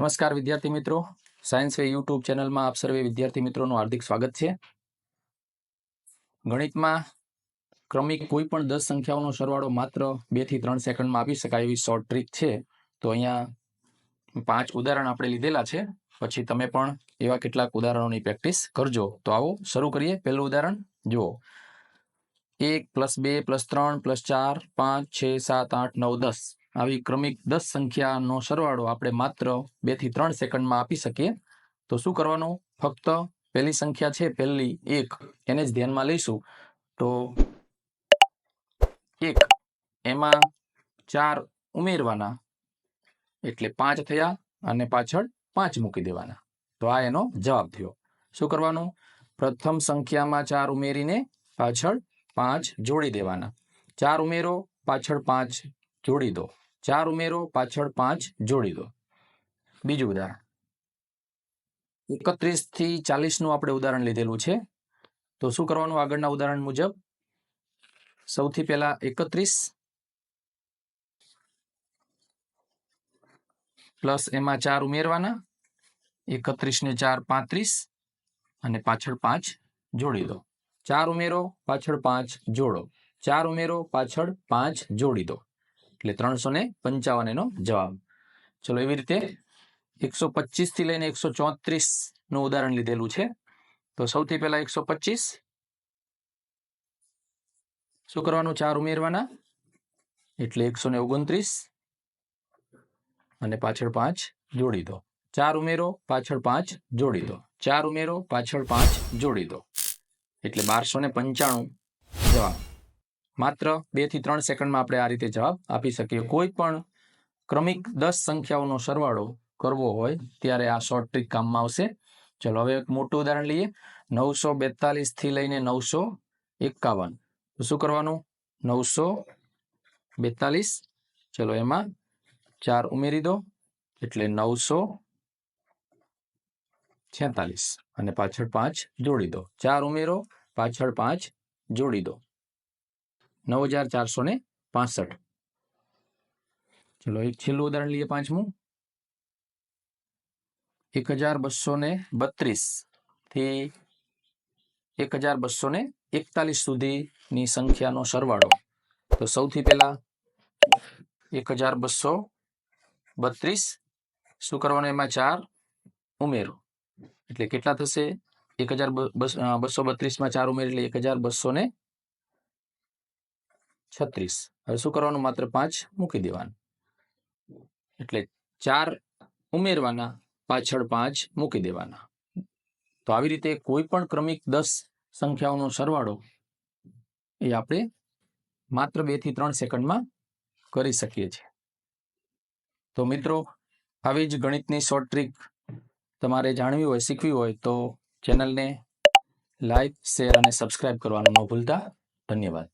નમસ્કાર વિદ્યાર્થી મિત્રો. સાયન્સ વે યુટ્યુબ ચેનલમાં આપ સર્વે વિદ્યાર્થી મિત્રોનું હાર્દિક સ્વાગત છે. ગણિતમાં ક્રમિક કોઈ પણ દસ સંખ્યાઓનો સરવાળો માત્ર બેથી ત્રણ સેકન્ડમાં આપી શકાય એવી શોર્ટ ટ્રીક છે. તો અહીંયા પાંચ ઉદાહરણ આપણે લીધેલા છે. પછી તમે પણ એવા કેટલાક ઉદાહરણોની પ્રેક્ટિસ કરજો. તો આવો શરૂ કરીએ. પહેલું ઉદાહરણ જુઓ. એક પ્લસ બે પ્લસ ત્રણ પ્લસ ચાર, પાંચ, છ, સાત, આઠ, નવ, દસ. આવી ક્રમિક દસ સંખ્યાનો સરવાળો આપણે માત્ર બેથી ત્રણ સેકન્ડમાં આપી શકીએ. તો શું કરવાનું? ફક્ત પહેલી સંખ્યા છે, પહેલી એક. એને જ ધ્યાનમાં લઈશું. તો એક, એમાં ચાર ઉમેરવાના. એટલે પાંચ થયા અને પાછળ પાંચ મૂકી દેવાના. તો આ એનો જવાબ થયો. શું કરવાનું? પ્રથમ સંખ્યામાં ચાર ઉમેરીને પાછળ પાંચ જોડી દેવાના. ચાર ઉમેરો, પાછળ પાંચ જોડી દો. ચાર ઉમેરો, પાછળ પાંચ જોડી દો. બીજું ઉદાહરણ. એકત્રીસથી ચાલીસનું આપણે ઉદાહરણ લીધેલું છે. તો શું કરવાનું? આગળના ઉદાહરણ મુજબ, સૌથી પહેલા એકત્રીસ પ્લસ એમાં ચાર ઉમેરવાના. એકત્રીસ ને ચાર પાંત્રીસ અને પાછળ પાંચ જોડી દો. ચાર ઉમેરો, પાછળ પાંચ જોડો. ચાર ઉમેરો, પાછળ પાંચ જોડી દો. એટલે ત્રણસો ને પંચાવન એનો જવાબ. ચલો એવી રીતે એકસો પચીસથી લઈને એકસો ચોત્રીસનું ઉદાહરણ લીધેલું છે. તો સૌથી પહેલા એકસો પચીસ. શું કરવાનું ચાર ઉમેરવાના? એટલે એકસો ને ઓગણત્રીસ અને પાછળ પાંચ જોડી દો. ચાર ઉમેરો, પાછળ પાંચ જોડી દો. ચાર ઉમેરો, પાછળ પાંચ જોડી દો. એટલે બારસો ને પંચાણું જવાબ. માત્ર બેથી ત્રણ સેકન્ડમાં આપણે આ રીતે જવાબ આપી શકીએ. કોઈ પણ ક્રમિક દસ સંખ્યાઓનો સરવાળો કરવો હોય ત્યારે આ શોર્ટ ટ્રીક કામમાં આવશે. ચલો હવે એક મોટું ઉદાહરણ લઈએ. નવસો બેતાલીસથી લઈને નવસો એકાવન. શું કરવાનું? નવસો બેતાલીસ. ચલો એમાં ચાર ઉમેરી દો. એટલે નવસો છેતાલીસ. અને પાછળ પાંચ જોડી દો. ચાર ઉમેરો પાછળ પાંચ જોડી દો. નવ હજાર ચારસો ને પાસઠ. ચલો, એક છેલ્લું ઉદાહરણ લઈએ પાંચમું. એક હજાર બસો ને બત્રીસથી એક હજાર બસો ને એકતાલીસ સુધીની સંખ્યાનો સરવાળો. તો સૌથી પહેલા એક હજાર બસો બત્રીસ, શું કરવાનું એમાં ચાર ઉમેરો. એટલે કેટલા થશે? એક હજાર બસો બત્રીસમાં ચાર ઉમેરી એટલે એક હજાર બસો ને છત્રીસ. હવે શું કરવાનું? માત્ર પાંચ મૂકી દેવાનું. એટલે ચાર ઉમેરવાના, પાછળ પાંચ મૂકી દેવાના. તો આવી રીતે કોઈ પણ ક્રમિક દસ સંખ્યાઓનો સરવાળો એ આપણે માત્ર બેથી ત્રણ સેકન્ડમાં કરી શકીએ છીએ. તો મિત્રો, આવી જ ગણિતની શોર્ટ ટ્રીક તમારે જાણવી હોય, શીખવી હોય, તો ચેનલને લાઈક, શેર અને સબસ્ક્રાઇબ કરવાનું ન ભૂલતા. ધન્યવાદ.